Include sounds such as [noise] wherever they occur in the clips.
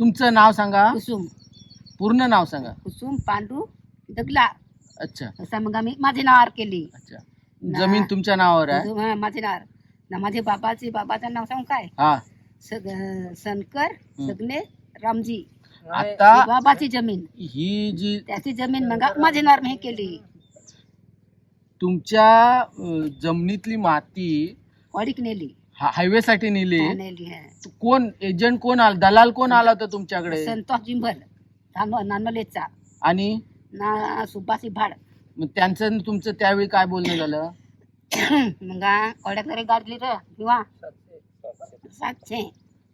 तुमचं नाव सांगा. कुसुम. पूर्ण नाव सांगा. कुसुम पांडू दगला. अच्छा. असं मग आम्ही माझे नावावर केली अच्छा. जमीन तुमच्या नावावर आहे? हा, माझे नावावर ना माझे बाबाचे बाबाचं नाव सांगू काय? हा. सग सनकर सगने रामजी. आता बाबाची जमीन. ही जी त्याची जमीन मग माझे नावावर मी केली. तुमच्या अं, जमिनीतली माती वाडीक नेली. हायवे साठी नेली. कोण एजंट कोण आला दलाल कोण आला होता तुमच्याकडे? संतोष जिंभल नानो- नानोलेचा. आणि? ना सुभाषी भाड. मग त्यांचं आणि तुमचं त्यावेळी काय बोलणं झालं? [coughs] मग कोड्याक तरी गाडली र किंवा? सातशे.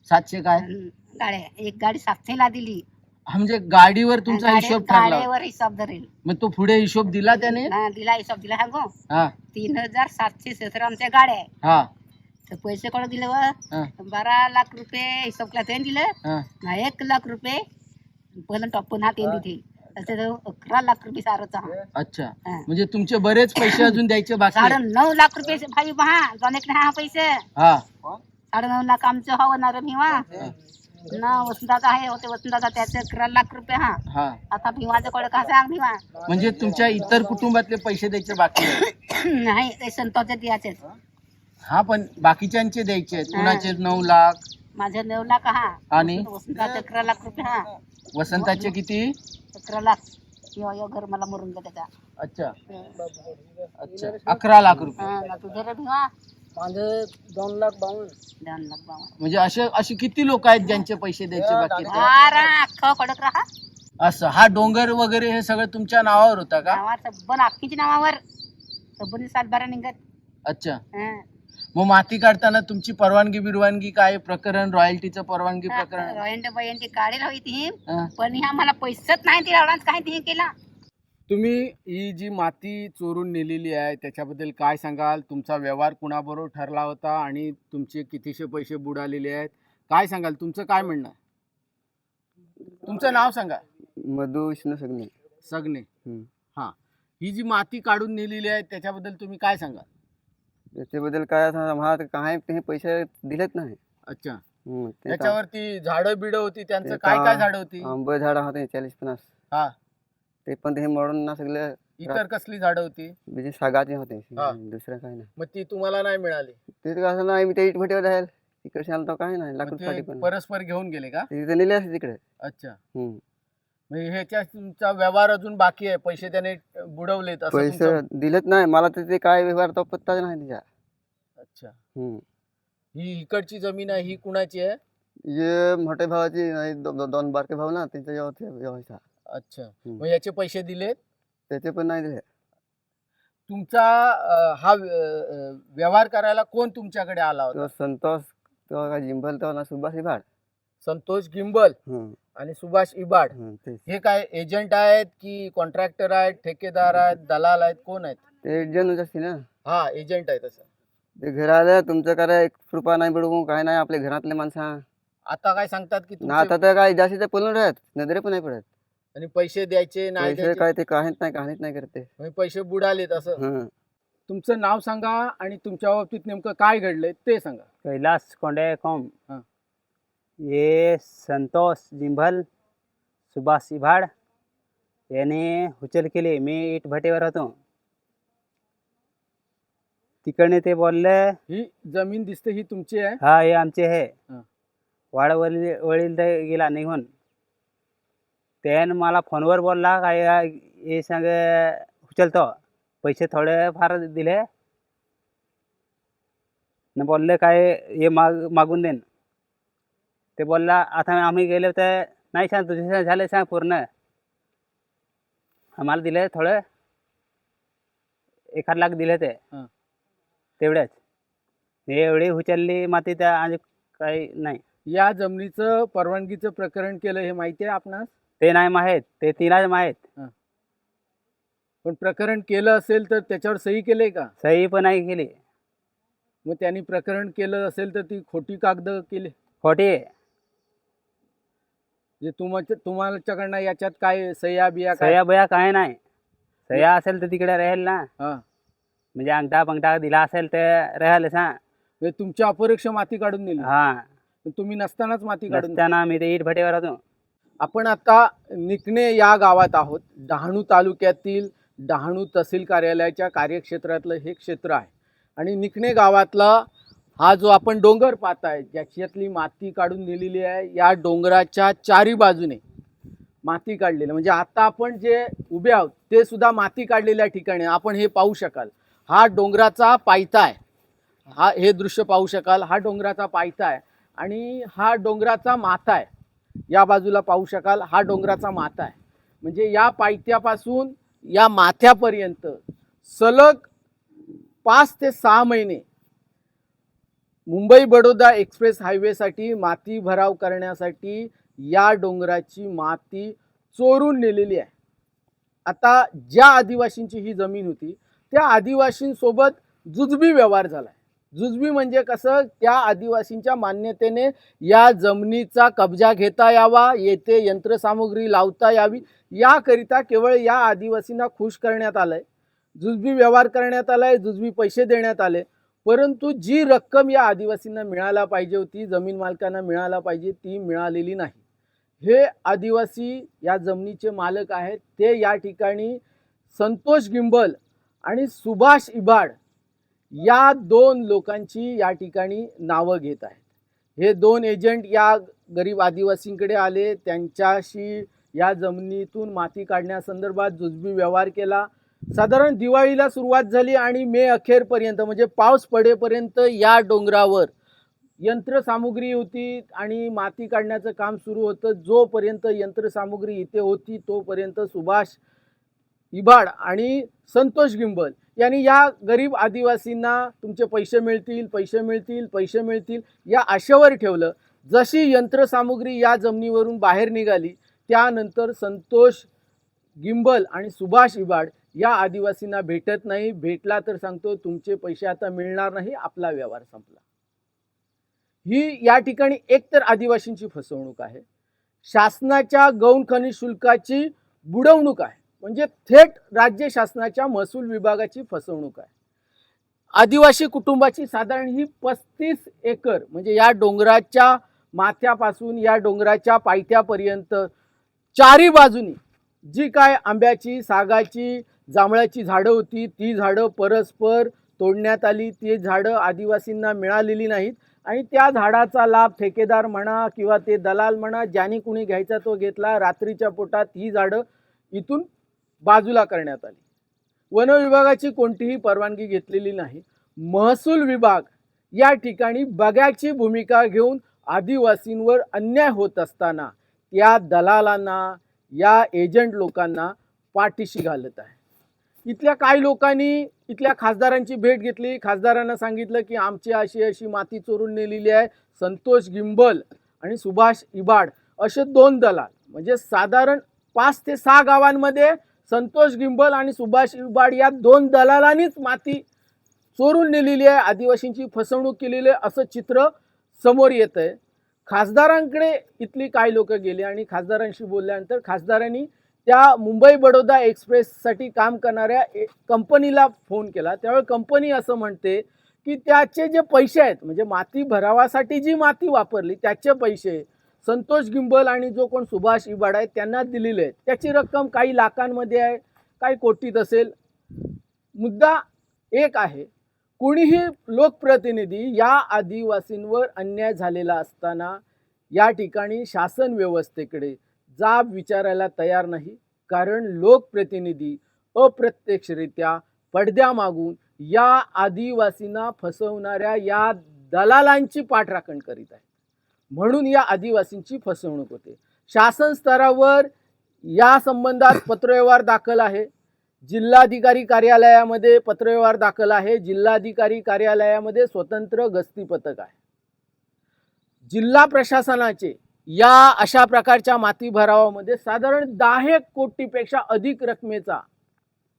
सातशे काय? अन गाड्या एक गाडी सातशेला दिली. म्हणजे गाडीवर तुमचा गाड्या- हिशोब ठरला. गाड्यावर हिसाब धरेल. मग तो पुढे हिशोब दिला त्याने? ना दिला हिशोब दिला हा गो. हा. तीन हजार सातशे सतरा आमच्या गाड्या. आहे हा. तर पैसे कोण दिले व? हा. बारा लाख रुपये हिशोब केला त्याने दिलं. हा. ना एक लाख रुपये. पहिलं टप्पन हा त्याने दिले. त्याचं अकरा लाख रुपये सारचा अच्छा. हा. म्हणजे तुमचे बरेच पैसे [coughs] अजून द्यायचे बाकी साडे आहेत. नऊ लाख रुपये भाई पहा दोन हा पैसे. हा. साडे नऊ लाख आमचं हवं ना रे भिवा ना वसंताचा आहे होते वसंताचा त्याचे अकरा लाख रुपये हा. हा. आता भिवाचं कडे का सांग भिवा म्हणजे तुमच्या इतर कुटुंबातले पैसे द्यायचे बाकी आहेत. [coughs] नाही ते संतोषचे द्यायचे हा पण बाकीच्यांचे द्यायचे आहेत. कुणाचे नऊ लाख. माझे नऊ लाख हा. आणि? वसंताचे अकरा लाख रुपये हा. वसंताचे किती? अकरा लाख. यो यो घर मला मरून गेलं त्याचा. अच्छा. अच्छा. अकरा लाख रुपये. हा, ना तुझे माझं दोन लाख बावन्न. दोन लाख बावन म्हणजे असे अशी किती लोक आहेत ज्यांचे पैसे द्यायचे बाकी आहेत? अख्खं कडक राहा. असं हा डोंगर वगैरे हे सगळं तुमच्या नावावर होता का? नावावर सबन अख्खीच्या नावावर. सबनी सातबारा निघत. अच्छा. हा. मग माती काढताना तुमची परवानगी बिरवानगी काय? प्रकरण रॉयल्टीचं परवानगी प्रकरण? रॉयंट बयंटी काढेल हवी ती. हा. पण ह्या मला पैसेच नाही ती एवढाच काय ती केला. तुम्ही ही जी माती चोरून नेलेली आहे त्याच्याबद्दल काय सांगाल? तुमचा व्यवहार कुणाबरोबर ठरला होता आणि तुमचे कितीशे पैसे बुडालेले आहेत? काय सांगाल? तुमचं काय म्हणणं आहे? तुमचं नाव सांगा. मधु विष्णू सगने. हम्म. हां. ही जी माती काढून नेलेली आहे त्याच्याबद्दल तुम्ही काय सांगाल? त्याच्याबद्दल काय आता मला तर काय ते पैसे दिलेत नाही अच्छा. हम्म, ते त्याच्यावरती झाडं बिडं होती त्यांचं ते काय काय झाडं होती? आंब झाड होते चाळीस पन्नास. हा. ते पण ते मोडून ना सगळे इतर कसली झाडं होती? म्हणजे सागाचे होते. हा. दुसरं काय नाही. मग ती तुम्हाला नाही मिळाली? ते तर असं नाही मी ते इट भटीवर राहील. तिकडे आलो तर काय नाही मग लाकूड ते साठी पण. परस्पर घेऊन गेले का? तिथे नेले असते तिकडे. अच्छा. हम्म. म्हणजे ह्याच्या तुमचा व्यवहार अजून बाकी आहे. पैसे त्याने बुडवलेत असं पैसे तुमचं- दिलेत नाही. मला तर ते काय व्यवहार तो पत्ताच नाही तिच्या अच्छा. हम्म. ही इकडची जमीन आहे ही कुणाची आहे? हे मोठ्या भावाची नाही, दो- दो- दोन बारके भाऊ ना त्यांच्या अच्छा. मग याचे पैसे दिलेत? त्याचे पण नाही दिले. तुमचा अं, हा व्य- अं, व्यवहार करायला कोण तुमच्याकडे आला होता? तो संतोष तो काय जिंबल तो ना सुभाष इभाड संतोष गिंबल. हम्म, आणि सुभाष इबाड. तेच. हे काय एजंट आहेत की कॉन्ट्रॅक्टर आहेत ठेकेदार आहेत दलाल आहेत कोण आहेत? ते जणूच असते ना? हा एजंट आहे तसं. ते घर आलं तुमचं काय एक रुपया नाही पडू काय नाही आपल्या घरातले माणसं. आता काय सांगतात की ना तुमचे आता तर काय जास्तीत पळून राहत नजरे पण नाही पडत. आणि पैसे द्यायचे नाही पैसे द्यायचे. काय ते काहीच नाही काहीच नाही करते म्हणजे पैसे बुडालेत असं. हं. तुमचं नाव सांगा आणि तुमच्या बाबतीत नेमकं काय घडलंय ते सांगा. कैलास कोंडे कॉम. हाँ. ये संतोष जिंभल सुभाष इभाड याने उचल केली. मी इट भटेवर होतो. तिकडने ते बोलले ही जमीन दिसते ही तुमची आहे? हा हे आमचे हे हा. वाड वडील ते गेला निघून. त्यानं मला फोनवर बोलला काय हे सांग उचलतो पैसे थोडे फार दिले. न बोलले काय हे माग मागून देन. ते बोलला आता आम्ही गेलो तर नाही सांग तुझे झाले सांग पूर्ण. आम्हाला दिले थोडं एखाद लाख दिले ते. तेवढेच. हे एवढी उचलली माती त्या आणि काही नाही. या जमिनीचं परवानगीचं प्रकरण केलं हे माहिती आहे आपणास? ते नाही माहीत ते तिला माहीत. पण प्रकरण केलं असेल तर त्याच्यावर सही केले का? सही पण नाही केली. मग त्यांनी प्रकरण केलं असेल तर ती खोटी कागद केली. खोटी. आहे. जे तुमच्या तुमच्याकडनं याच्यात काय सह्या बिया काय? सह्या बया काय नाही. सह्या असेल तर तिकडे राहील ना. हा. म्हणजे अंगठा पंगठा दिला असेल तर राहील सांग म्हणजे तुमची अपरोक्ष माती काढून नेली. हा. तुम्ही नसतानाच माती काढून नसताना आम्ही ते इट भटेवर होतो. आपण आता निकणे या गावात आहोत. डहाणू तालुक्यातील डहाणू तहसील कार्यालयाच्या कार्यक्षेत्रातलं हे क्षेत्र आहे. आणि निकणे गावातला हा जो आपण डोंगर पाहताय ज्याच्यातली माती काढून नेलेली आहे या डोंगराच्या चारी बाजूने माती काढलेली म्हणजे आता आपण जे उभे आहोत ते सुद्धा माती काढलेल्या ठिकाणी आपण हे पाहू शकाल. हा डोंगराचा पायथा आहे. हा हे दृश्य पाहू शकाल. हा डोंगराचा पायथा आहे. आणि हा डोंगराचा माथा आहे. या बाजूला पाहू शकाल हा डोंगराचा माथा आहे. म्हणजे या पायथ्यापासून या माथ्यापर्यंत सलग पाच ते सहा महिने मुंबई बडोदा एक्सप्रेस हायवेसाठी माती भराव करण्यासाठी या डोंगराची माती चोरून नेलेली आहे. आता ज्या आदिवासींची ही जमीन होती त्या आदिवासींसोबत जुजबी व्यवहार झाला आहे जुजबी म्हणजे कसं? त्या आदिवासींच्या मान्यतेने या जमिनीचा कब्जा घेता यावा येथे यंत्रसामुग्री लावता यावी याकरिता केवळ या आदिवासींना खुश करण्यात आलंय. जुजबी व्यवहार करण्यात आला आहे जुजबी पैसे देण्यात आले. परंतु जी रक्कम या आदिवासींना मिळायला पाहिजे होती जमीन मालकांना मिळायला पाहिजे ती मिळालेली नाही. हे आदिवासी या जमिनीचे मालक आहेत. ते या ठिकाणी संतोष गिंबल आणि सुभाष इबाड या दोन लोकांची या ठिकाणी नावं घेत आहेत. हे दोन एजंट या गरीब आदिवासींकडे आले. त्यांच्याशी या जमिनीतून माती काढण्यासंदर्भात जुजबी व्यवहार केला. साधारण दिवाळीला सुरुवात झाली आणि मे अखेरपर्यंत म्हणजे पाऊस पडेपर्यंत या डोंगरावर यंत्रसामुग्री होती आणि माती काढण्याचं काम सुरू होतं. जोपर्यंत यंत्रसामुग्री इथे होती तोपर्यंत सुभाष इबाड आणि संतोष गिंबल यांनी या गरीब आदिवासींना तुमचे पैसे मिळतील पैसे मिळतील पैसे मिळतील या आशेवर ठेवलं. जशी यंत्रसामुग्री या जमिनीवरून बाहेर निघाली त्यानंतर संतोष गिंबल आणि सुभाष इबाड या आदिवासींना भेटत नाही भेटला तर सांगतो तुमचे पैसे आता मिळणार नाही आपला व्यवहार संपला. ही या ठिकाणी एकतर आदिवासींची फसवणूक आहे. शासनाच्या गौण खनिज शुल्काची बुडवणूक आहे. म्हणजे थेट राज्य शासनाच्या महसूल विभागाची फसवणूक आहे. आदिवासी कुटुंबाची साधारण ही पस्तीस एकर म्हणजे या डोंगराच्या माथ्यापासून या डोंगराच्या पायथ्यापर्यंत चारी बाजूनी जी काय आंब्याची सागाची जांभळाची झाडं होती ती झाडं परस्पर तोडण्यात आली. ती झाडं आदिवासींना मिळालेली नाहीत. आणि त्या झाडाचा लाभ ठेकेदार म्हणा किंवा ते दलाल म्हणा ज्याने कुणी घ्यायचा तो घेतला रात्रीच्या पोटात ही झाडं इथून बाजूला करण्यात आली. वन विभागाची कोणतीही परवानगी घेतलेली नाही. महसूल विभाग या ठिकाणी बघ्याची भूमिका घेऊन आदिवासींवर अन्याय होत असताना या दलालांना या एजंट लोकांना पाठीशी घालत आहे. इथल्या काही लोकांनी इथल्या खासदारांची भेट घेतली. खासदारांना सांगितलं की आमची अशी अशी माती चोरून नेलेली आहे. संतोष गिंबल आणि सुभाष इबाड असे दोन दलाल. म्हणजे साधारण पाच ते सहा गावांमध्ये संतोष गिंबल आणि सुभाष इबाड या दोन दलालांनीच माती चोरून नेलेली आहे. आदिवासींची फसवणूक केलेली आहे असं चित्र समोर येत आहे खासदारांकडे इथली काही लोक गेली आणि खासदारांशी बोलल्यानंतर खासदारांनी त्या मुंबई बडोदा एक्सप्रेससाठी काम करणाऱ्या ए- कंपनीला फोन केला. त्यावेळी कंपनी असं म्हणते की त्याचे जे पैसे आहेत म्हणजे माती भरावासाठी जी माती वापरली त्याचे पैसे संतोष गिंबल आणि जो कोण सुभाष इबाड आहे त्यांना दिलेले आहेत. त्याची रक्कम काही लाखांमध्ये आहे काही कोटीत असेल. मुद्दा एक आहे कुणीही लोकप्रतिनिधी या आदिवासींवर अन्याय झालेला असताना या ठिकाणी शासन व्यवस्थेकडे जाब विचारायला तयार नाही. कारण लोकप्रतिनिधी अप्रत्यक्षरित्या पडद्यामागून या आदिवासींना फसवणाऱ्या या दलालांची पाठराखण करीत आहेत. म्हणून या आदिवासींची फसवणूक होते. शासन स्तरावर या संबंधात पत्रव्यवहार दाखल आहे. जिल्हाधिकारी कार्यालयामध्ये पत्रव्यवहार दाखल आहे. जिल्हाधिकारी कार्यालयामध्ये स्वतंत्र गस्ती पथक आहे. जिल्हा प्रशासनाचे या अशा प्रकारच्या माती भरावामध्ये साधारण दहा कोटीपेक्षा अधिक रकमेचा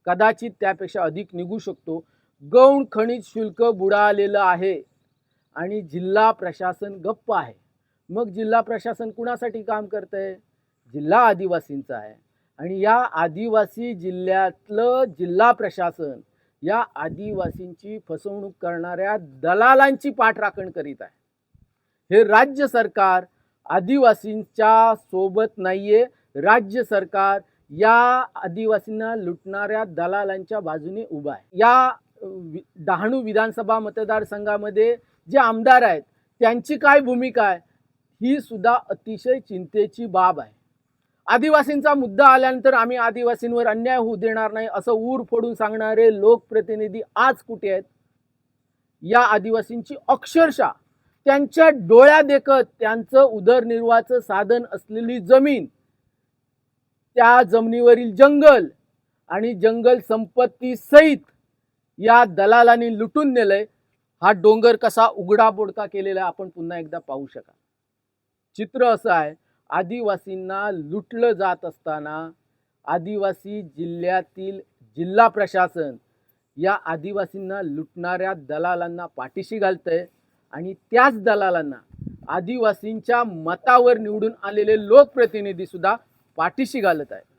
कदाचित त्यापेक्षा अधिक निघू शकतो. गौण खनिज शुल्क बुडालेलं आहे आणि जिल्हा प्रशासन गप्प आहे. मग जिल्हा प्रशासन कुणासाठी काम करतंय? जिल्हा आदिवासींचा आहे. आणि या आदिवासी जिल्ह्यातलं जिल्हा प्रशासन या आदिवासींची फसवणूक करणाऱ्या दलालांची पाठराखण करीत आहे. हे राज्य सरकार आदिवासींच्या सोबत नाहीये. राज्य सरकार या आदिवासींना लुटणाऱ्या दलालांच्या बाजूने उभा आहे. या डहाणू विधानसभा मतदारसंघामध्ये जे आमदार आहेत त्यांची काय भूमिका आहे ही सुद्धा अतिशय चिंतेची बाब आहे. आदिवासींचा मुद्दा आल्यानंतर आम्ही आदिवासींवर अन्याय होऊ देणार नाही असं ऊर फोडून सांगणारे लोकप्रतिनिधी आज कुठे आहेत? या आदिवासींची अक्षरशः त्यांच्या डोळ्या देखत त्यांचं उदरनिर्वाहाचं साधन असलेली जमीन त्या जमिनीवरील जंगल आणि जंगल संपत्ती सहित या दलालांनी लुटून नेलंय. हा डोंगर कसा उघडा बोडका केलेला आहे आपण पुन्हा एकदा पाहू शकाल. चित्र असं आहे आदिवासींना लुटलं जात असताना आदिवासी जिल्ह्यातील जिल्हा प्रशासन या आदिवासींना लुटणाऱ्या दलालांना पाठीशी घालतंय. आणि त्याच दलालांना आदिवासींच्या मतावर निवडून आलेले लोकप्रतिनिधी सुद्धा पाठीशी घालत आहे